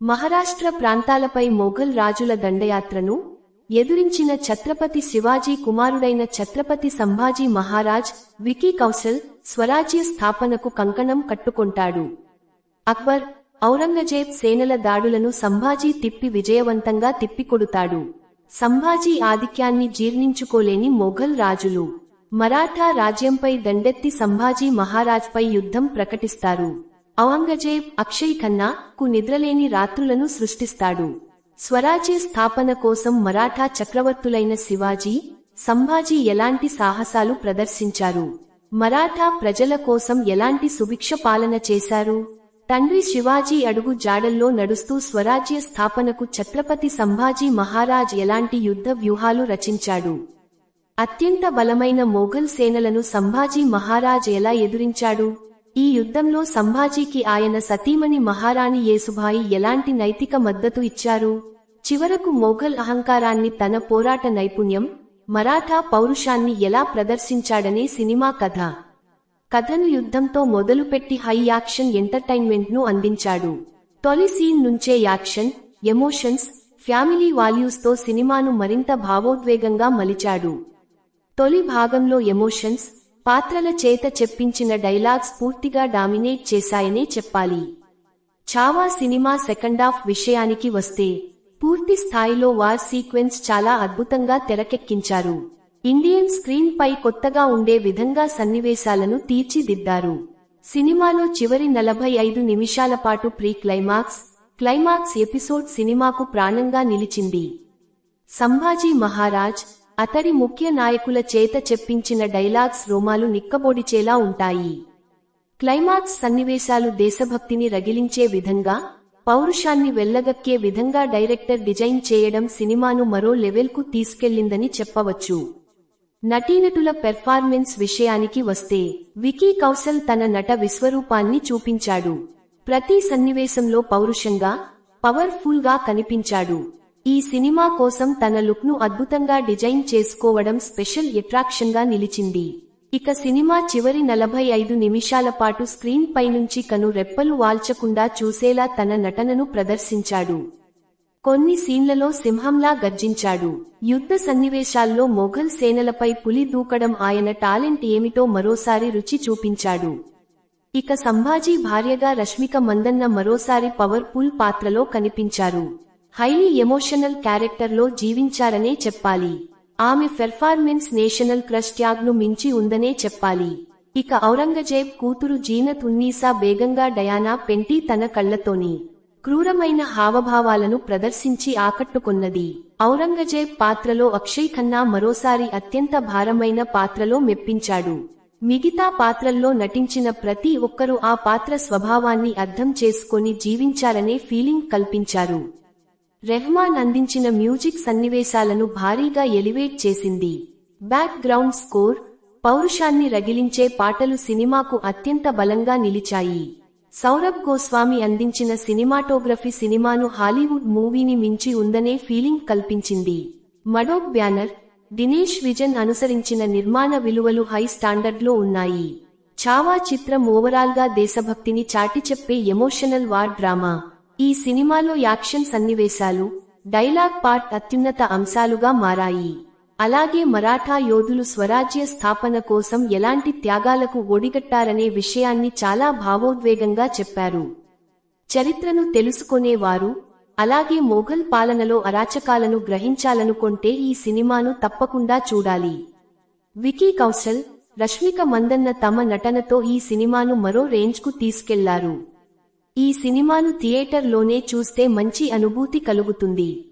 మహారాష్ట్ర ప్రాంతాలపై మొఘల్ రాజుల దండయాత్రను ఎదురించిన ఛత్రపతి శివాజీ కుమారుడైన ఛత్రపతి సంభాజీ మహారాజ్ వికీ కౌశల్ స్వరాజ్య స్థాపనకు కంకణం కట్టుకుంటాడు. అక్బర్ ఔరంగజేబ్ సేనల దాడులను సంభాజీ తిప్పి విజయవంతంగా తిప్పికొడుతాడు. సంభాజీ ఆధిక్యాన్ని జీర్ణించుకోలేని మొఘల్ రాజులు మరాఠా రాజ్యంపై దండెత్తి సంభాజీ మహారాజ్పై యుద్ధం ప్రకటిస్తారు. ఔరంగజేబ్ అక్షయ్ ఖన్నా కు నిద్రలేని రాత్రులను సృష్టిస్తాడు. స్వరాజ్య స్థాపన కోసం మరాఠా చక్రవర్తులైన శివాజీ సంభాజీ ఎలాంటి సాహసాలు ప్రదర్శించారు? మరాఠా ప్రజల కోసం ఎలాంటి సుభిక్ష పాలన చేశారు? తండ్రి శివాజీ అడుగు జాడల్లో నడుస్తూ స్వరాజ్య స్థాపనకు ఛత్రపతి సంభాజీ మహారాజ్ ఎలాంటి యుద్ధ వ్యూహాలు రచించాడు? అత్యంత బలమైన మొఘల్ సేనలను సంభాజీ మహారాజ్ ఎలా ఎదురించాడు? ఈ యుద్ధంలో సంభాజీకి ఆయన సతీమణి మహారాణి యేసుభాయి ఎలాంటి నైతిక మద్దతు ఇచ్చారు? చివరకు మొఘల్ అహంకారాన్ని తన పోరాట నైపుణ్యం మరాఠా పౌరుషాన్ని ఎలా ప్రదర్శించాడనే సినిమా కథ. కథను యుద్ధంతో మొదలుపెట్టి హై యాక్షన్ ఎంటర్టైన్మెంట్ను అందించాడు. తొలి సీన్ నుంచే యాక్షన్ ఎమోషన్స్ ఫ్యామిలీ వాల్యూస్తో సినిమాను మరింత భావోద్వేగంగా మలిచాడు. తొలి భాగంలో ఎమోషన్స్ పాత్రల చేత చెప్పించిన డైలాగ్స్ పూర్తిగా డామినేట్ చేశాయనే చెప్పాలి. చావా సినిమా సెకండాఫ్ విషయానికి వస్తే పూర్తి స్థాయిలో వార్ సీక్వెన్స్ చాలా అద్భుతంగా తెరకెక్కించారు. ఇండియన్ స్క్రీన్ పై కొత్తగా ఉండే విధంగా సన్నివేశాలను తీర్చిదిద్దారు. సినిమాలో చివరి నలభై ఐదు నిమిషాల పాటు ప్రీ క్లైమాక్స్ క్లైమాక్స్ ఎపిసోడ్ సినిమాకు ప్రాణంగా నిలిచింది. సంభాజీ మహారాజ్ అతడి ముఖ్య నాయకుల చేత చెప్పించిన డైలాగ్స్ రోమాలు నిక్కబొడిచేలా ఉంటాయి. క్లైమాక్స్ సన్నివేశాలు దేశభక్తిని రగిలించే విధంగా పౌరుషాన్ని వెళ్ళగక్కే విధంగా డైరెక్టర్ డిజైన్ చేయడం సినిమాను మరో లెవెల్కు తీసుకెళ్ళిందని చెప్పవచ్చు. నటీనటుల పెర్ఫార్మెన్స్ విషయానికి వస్తే వికీ కౌశల్ తన నట విశ్వరూపాన్ని చూపించాడు. ప్రతి సన్నివేశంలో పౌరుషంగా పవర్ఫుల్గా కనిపించాడు. ఈ సినిమా కోసం తన లుక్ను అద్భుతంగా డిజైన్ చేసుకోవడం స్పెషల్ అట్రాక్షన్గా నిలిచింది. ఇక సినిమా చివరి నలభై ఐదు నిమిషాల పాటు స్క్రీన్ పైనుంచి కను రెప్పలు వాల్చకుండా చూసేలా తన నటనను ప్రదర్శించాడు. కొన్ని సీన్లలో సింహంలా గర్జించాడు. యుద్ధ సన్నివేశాల్లో మొఘల్ సేనలపై పులి దూకడం ఆయన టాలెంట్ ఏమిటో మరోసారి రుచి చూపించాడు. ఇక సంభాజీ భార్యగా రష్మిక మందన్న మరోసారి పవర్ఫుల్ పాత్రలో కనిపించారు. హైలీ ఎమోషనల్ క్యారెక్టర్లో జీవించారనే చెప్పాలి. ఆమె పెర్ఫార్మెన్స్ నేషనల్ క్రష్ ట్యాగ్ను మించి ఉందనే చెప్పాలి. ఇక ఔరంగజేబ్ కూతురు జీనత్ ఉన్నీసా బేగంగా డయానా పెంటి తన కళ్ళతోని క్రూరమైన హావభావాలను ప్రదర్శించి ఆకట్టుకున్నది. ఔరంగజేబ్ పాత్రలో అక్షయ్ ఖన్నా మరోసారి అత్యంత భారమైన పాత్రలో మెప్పించాడు. మిగతా పాత్రల్లో నటించిన ప్రతి ఒక్కరూ ఆ పాత్ర స్వభావాన్ని అర్థం చేసుకొని జీవించారనే ఫీలింగ్ కల్పించారు. రెహమాన్ అందించిన మ్యూజిక్ సన్నివేశాలను భారీగా ఎలివేట్ చేసింది. బ్యాక్ గ్రౌండ్ స్కోర్ పౌరుషాన్ని రగిలించే పాటలు సినిమాకు అత్యంత బలంగా నిలిచాయి. సౌరభ్ గోస్వామి అందించిన సినిమాటోగ్రఫీ సినిమాను హాలీవుడ్ మూవీని మించి ఉందనే ఫీలింగ్ కల్పించింది. మడోక్ బ్యానర్ దినేష్ విజన్ అనుసరించిన నిర్మాణ విలువలు హై స్టాండర్డ్లో ఉన్నాయి. చావా చిత్రం ఓవరాల్గా దేశభక్తిని చాటి చెప్పే ఎమోషనల్ వార్ డ్రామా. ఈ సినిమాలో యాక్షన్ సన్నివేశాలు డైలాగ్ పార్ట్ అత్యున్నత అంశాలుగా మారాయి. అలాగే మరాఠా యోధులు స్వరాజ్య స్థాపన కోసం ఎలాంటి త్యాగాలకు ఒడిగట్టారనే విషయాన్ని చాలా భావోద్వేగంగా చెప్పారు. చరిత్రను తెలుసుకునేవారు అలాగే మొఘల్ పాలనలో అరాచకాలను గ్రహించాలనుకుంటే ఈ సినిమాను తప్పకుండా చూడాలి. వికీ కౌశల్ రష్మిక మందన్న తమ నటనతో ఈ సినిమాను మరో రేంజ్కు తీసుకెళ్ళారు. ఈ సినిమాను థియేటర్లోనే చూస్తే మంచి అనుభూతి కలుగుతుంది.